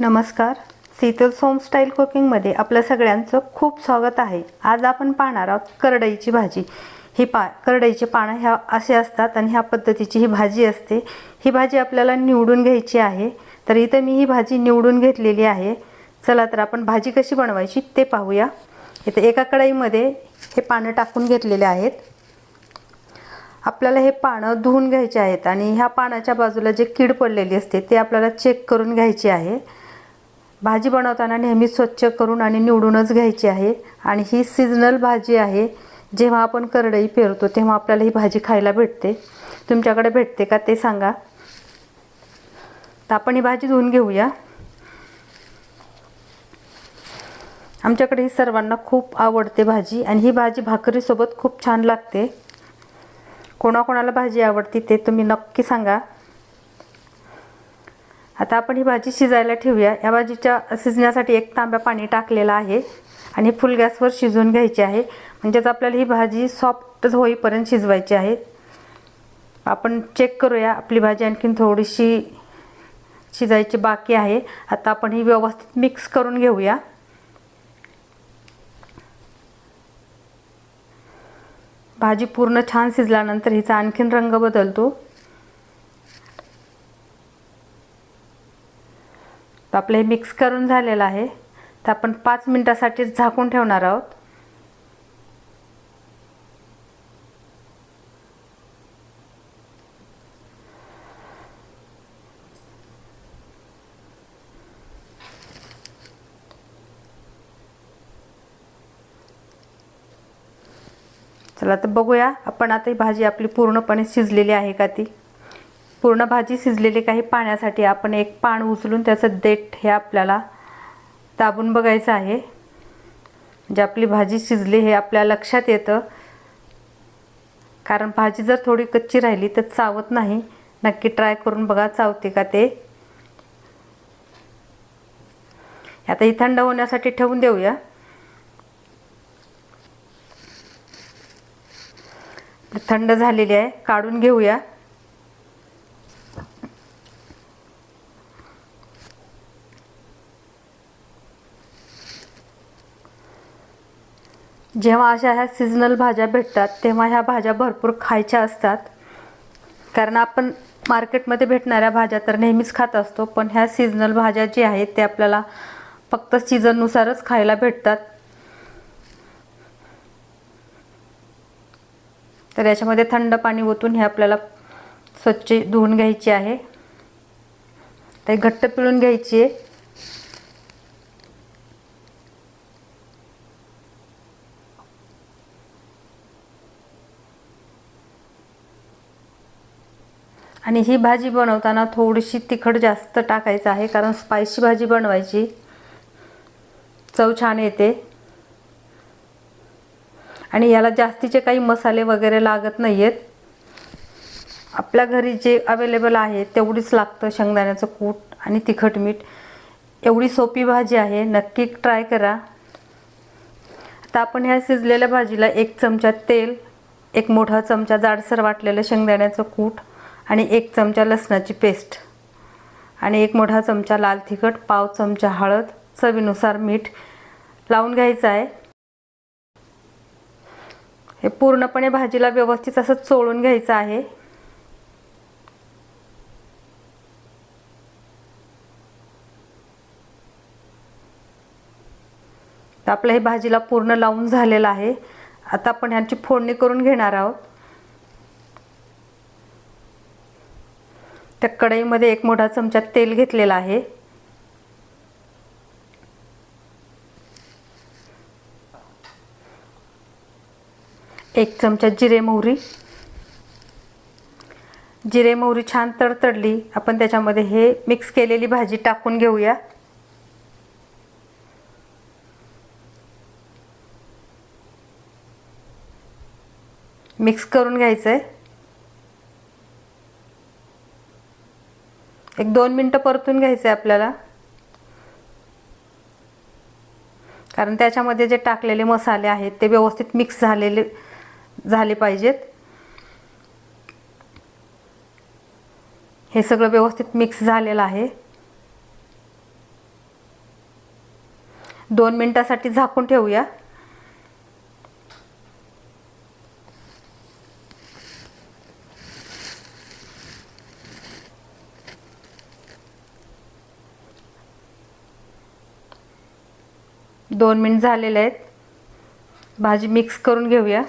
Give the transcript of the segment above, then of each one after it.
नमस्कार. शीतल सोम स्टाईल कुकिंगमध्ये आपलं सगळ्यांचं खूप स्वागत आहे. आज आपण पाहणार आहोत करडईची भाजी. ही पा करडईचे पानं ह्या असे असतात आणि ह्या पद्धतीची ही भाजी असते. ही भाजी आपल्याला निवडून घ्यायची आहे. तर इथं मी ही भाजी निवडून घेतलेली आहे. चला तर आपण भाजी कशी बनवायची ते पाहूया. इथं एका कढईमध्ये हे पानं टाकून घेतलेले आहेत. आपल्याला हे पानं धुवून घ्यायचे आहेत आणि ह्या पानाच्या बाजूला जे कीड पडलेली असते ते आपल्याला चेक करून घ्यायची आहे. भाजी बनवताना नेहमी स्वच्छ करून आणि निवडूनच घ्यायची आहे. आणि ही सिजनल भाजी आहे. जेव्हा आपण करडई पेरतो तेव्हा आपल्याला ही भाजी खायला भेटते. तुमच्याकडे भेटते का ते सांगा. तर आपण ही भाजी धुवून घेऊया. आमच्याकडे ही सर्वांना खूप आवडते भाजी आणि ही भाजी भाकरीसोबत खूप छान लागते. कोणाकोणाला भाजी आवडती ते तुम्ही नक्की सांगा. आता आपण ही भाजी शिजायला ठेवूया. या भाजीच्या शिजण्यासाठी एक तांब्या पाणी टाकलेलं आहे आणि फुल गॅसवर शिजवून घ्यायची आहे. म्हणजेच आपल्याला ही भाजी सॉफ्ट होईपर्यंत शिजवायची आहे. आपण चेक करूया. आपली भाजी आणखीन थोडीशी शिजायची बाकी आहे. आता आपण ही व्यवस्थित मिक्स करून घेऊया. भाजी पूर्ण छान शिजल्यानंतर हिचा आणखीन रंग बदलतो. तर आपलं हे मिक्स करून झालेलं आहे. तर आपण पाच मिनटासाठीच झाकून ठेवणार आहोत. चला तर बघूया. आपण आता ही भाजी आपली पूर्णपणे शिजलेली आहे का ती? पूर्ण भाजी शिजलेली काही पाण्यासाठी आपण एक पान उचलून त्याचं देठ हे आपल्याला दाबून बघायचं आहे. म्हणजे आपली भाजी शिजली हे आपल्या लक्षात येतं. कारण भाजी जर थोडी कच्ची राहिली तर चावत नाही. नक्की ट्राय करून बघा चावते का ते. आता ही थंड होण्यासाठी ठेवून देऊया. थंड झालेली आहे काढून घेऊया. जेव्हा अशा ह्या सिजनल भाज्या भेटतात तेव्हा ह्या भाज्या भरपूर खायच्या असतात. कारण आपण मार्केटमध्ये भेटणाऱ्या भाज्या तर नेहमीच खात असतो पण ह्या सिजनल भाज्या जे आहेत ते आपल्याला फक्त सीझननुसारच खायला भेटतात. तर याच्यामध्ये थंड पाणी ओतून हे आपल्याला स्वच्छ धुवून घ्यायची आहे. ते घट्ट पिळून घ्यायची. आहे आणि ही भाजी बनवताना थोडीशी तिखट जास्त टाकायचं आहे कारण स्पायसी भाजी बनवायची. चव छान येते. आणि याला जास्तीचे काही मसाले वगैरे लागत नाही आहेत आपल्या घरी जे अवेलेबल आहे तेवढीच लागतं शेंगदाण्याचं कूट आणि तिखट मीठ. एवढी सोपी भाजी आहे नक्की ट्राय करा. आता आपण ह्या शिजलेल्या भाजीला एक चमचा तेल एक मोठा चमचा जाडसर वाटलेलं शेंगदाण्याचं कूट आणि एक चमचा लसणाची पेस्ट. आणि एक मोठा चमचा लाल तिखट पाव चमचा हळद चवीनुसार मीठ लावून घ्यायचं आहे. हे पूर्णपणे भाजीला व्यवस्थित असं चोळून घ्यायचं आहे. तर आपलं हे भाजीला पूर्ण लावून झालेलं आहे. आता आपण ह्यांची फोडणी करून घेणार आहोत. त्या कढईमध्ये एक मोठा चमचा तेल घेतलेला आहे. एक चमचा जिरे मोहरी. जिरे मोहरी छान तडतडली. आपण त्याच्यामध्ये हे मिक्स केलेली भाजी टाकून घेऊया. मिक्स करून घ्यायचं आहे एक दोन मिनटं परतून घ्यायचं आहे आपल्याला. कारण त्याच्यामध्ये जे टाकलेले मसाले आहेत ते व्यवस्थित मिक्स झालेले झाले पाहिजेत. हे सगळं व्यवस्थित मिक्स झालेलं आहे. दोन मिनटासाठी झाकून ठेवूया. दोन मिनिट झालेले आहेत. भाजी मिक्स करून घेऊया.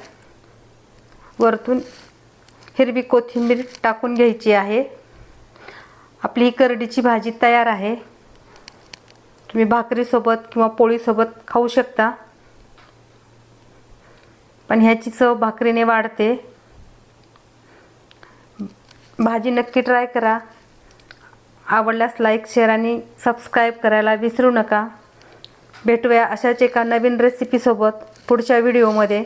वरतून हिरवी कोथिंबीर टाकून घ्यायची आहे. आपली ही करडीची भाजी तयार आहे. तुम्ही भाकरीसोबत किंवा पोळीसोबत खाऊ शकता. पण ह्याची चव भाकरीने वाढते. भाजी नक्की ट्राय करा. आवडल्यास लाईक शेअर आणि सबस्क्राईब करायला विसरू नका. भेटूया अशाच एका नवीन रेसिपीसोबत पुढच्या व्हिडिओमध्ये